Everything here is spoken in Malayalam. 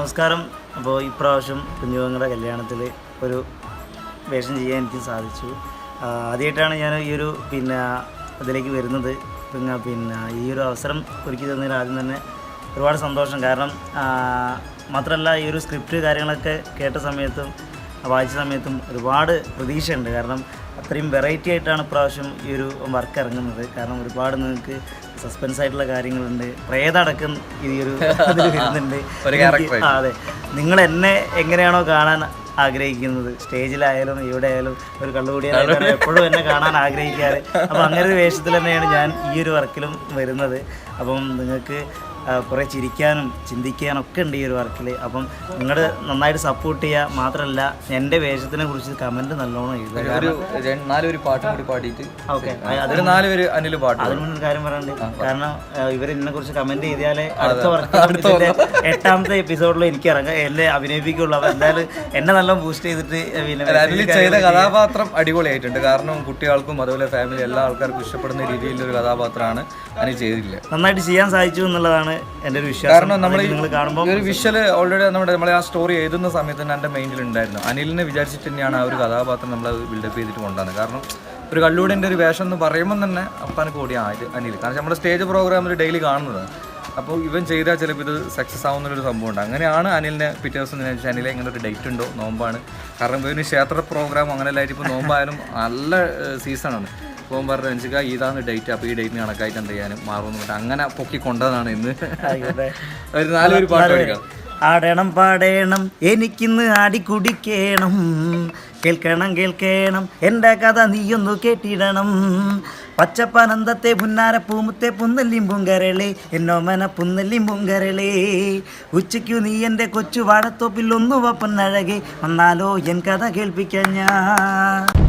നമസ്കാരം. അപ്പോൾ ഇപ്രാവശ്യം കുഞ്ഞുങ്ങളുടെ കല്യാണത്തിൽ ഒരു വേഷം ചെയ്യാൻ എനിക്ക് സാധിച്ചു. ആദ്യമായിട്ടാണ് ഞാൻ ഈ ഒരു പിന്നെ അതിലേക്ക് വരുന്നത്. പിന്നെ പിന്നെ ഈ ഒരു അവസരം ഒരുക്കി തന്നതിന് ആദ്യം തന്നെ ഒരുപാട് സന്തോഷം. കാരണം മാത്രമല്ല ഈ ഒരു സ്ക്രിപ്റ്റ് കാര്യങ്ങളൊക്കെ കേട്ട സമയത്തും വായിച്ച സമയത്തും ഒരുപാട് പ്രതീക്ഷയുണ്ട്. കാരണം അത്രയും വെറൈറ്റി ആയിട്ടാണ് ഇപ്രാവശ്യം ഈ ഒരു വർക്ക് ഇറങ്ങുന്നത്. കാരണം ഒരുപാട് നിങ്ങൾക്ക് സസ്പെൻസ് ആയിട്ടുള്ള കാര്യങ്ങളുണ്ട്. പ്രേതടക്കം ഈ ഒരു വരുന്നുണ്ട്. അതെ. നിങ്ങൾ എന്നെ എങ്ങനെയാണോ കാണാൻ ആഗ്രഹിക്കുന്നത്? സ്റ്റേജിലായാലും ഇവിടെ ആയാലും ഒരു കള്ളുകൂടിയായാലും എപ്പോഴും എന്നെ കാണാൻ ആഗ്രഹിക്കാറ്. അപ്പം അങ്ങനെ ഒരു വേഷത്തിൽ തന്നെയാണ് ഞാൻ ഈ ഒരു വർക്കിലും വരുന്നത്. അപ്പം നിങ്ങൾക്ക് കുറേ ചിരിക്കാനും ചിന്തിക്കാനും ഒക്കെ ഉണ്ട് ഈ ഒരു വർക്കിൽ അപ്പം നിങ്ങൾ നന്നായിട്ട് സപ്പോർട്ട് ചെയ്യുക മാത്രമല്ല എന്റെ വേഷത്തിനെ കുറിച്ച് കമന്റ് നല്ലോണം എഴുതുക. നാലൊരു പാട്ടും കൂടി പാടിയിട്ട് ഓക്കെ അതിൽ പാട്ട് അതിന് മുന്നേ ഒരു കാര്യം പറയാനുണ്ട്. കാരണം ഇവർ എന്നെ കുറിച്ച് കമന്റ് ചെയ്താലേ അടുത്ത വർക്ക് എട്ടാമത്തെ എപ്പിസോഡിൽ എനിക്ക് ഇറങ്ങാം. എന്നെ അഭിനയിപ്പിക്കുള്ളൂ. അപ്പം എന്തായാലും എന്നെ നല്ല ബൂസ്റ്റ് ചെയ്തിട്ട് പിന്നെ ചെയ്ത കഥാപാത്രം അടിപൊളിയായിട്ടുണ്ട്. കാരണം കുട്ടികൾക്കും അതുപോലെ ഫാമിലി എല്ലാ ആൾക്കാർക്കും ഇഷ്ടപ്പെടുന്ന രീതിയിലുള്ള കഥാപാത്രമാണ് അതിന് ചെയ്തില്ല നന്നായിട്ട് ചെയ്യാൻ സാധിച്ചു എന്നുള്ളതാണ് എന്റെ ഒരു വിശ്വാസം. കാരണം നമ്മൾ നിങ്ങൾ കാണുമ്പോൾ ഒരു വിഷ്വൽ ഓൾറെഡി നമ്മുടെ നമ്മളെ ആ സ്റ്റോറി എഴുതുന്ന സമയത്ത് തന്നെ എന്റെ മൈൻഡിൽ ഉണ്ടായിരുന്നു. അനിലിനെ വിചാരിച്ചിട്ട് തന്നെയാണ് ആ ഒരു കഥാപാത്രം നമ്മൾ ബിൽഡപ്പ് ചെയ്തിട്ട് കൊണ്ടുവന്നത്. കാരണം ഒരു കള്ളൂടിന്റെ ഒരു വേഷം എന്ന് പറയുമ്പോൾ തന്നെ അപ്പാന് കൂടി ആ ഇത് അനിൽ. കാരണം നമ്മുടെ സ്റ്റേജ് പ്രോഗ്രാമിൽ ഡെയിലി കാണുന്നത്. അപ്പോൾ ഇവൻ ചെയ്താൽ ചിലപ്പോൾ ഇത് സക്സസ് ആവുന്ന ആവുന്നൊരു സംഭവമുണ്ട്. അങ്ങനെയാണ് അനിലിനെ പിറ്റേ ദിവസം ചോദിച്ചു, അനിലെ ഇങ്ങനെ ഒരു ഡേറ്റ് ഉണ്ടോ? നോമ്പാണ്. കാരണം ഇവന് ക്ഷേത്ര പ്രോഗ്രാം അങ്ങനെ എല്ലായിട്ട് ഇപ്പോൾ നോമ്പായാലും നല്ല സീസണാണ് അപ്പോൾ പറഞ്ഞു എനിക്ക് ഇതാണ് ഡേറ്റ് അപ്പോൾ ഈ ഡേറ്റിന് കണക്കായിട്ട് എന്ത് ചെയ്യാനും മാറുമെന്ന് അങ്ങനെ പൊക്കി കൊണ്ടതാണ് ഇന്ന്. ഒരു നാലൊരു പാട്ട് പഠിക്കാം. ആടണം പാടേണം എനിക്കിന്ന് ആടി ആടിക്കുടിക്കേണം കേൾക്കണം കേൾക്കണം. എന്റെ കഥ നീയൊന്നു കേട്ടിടണം. പച്ചപ്പനന്തത്തെ പുന്നാര പൂമുത്തെ പുന്നല്ലിയും പൂങ്കരളെ എന്നോമന പുന്നല്ലിയും പൂങ്കരളെ. ഉച്ചയ്ക്കു നീ എന്റെ കൊച്ചു വാഴത്തോപ്പിൽ ഒന്നു വപ്പന്നഴകെ വന്നാലോ എൻ കഥ കേൾപ്പിക്കാൻ ഞാൻ.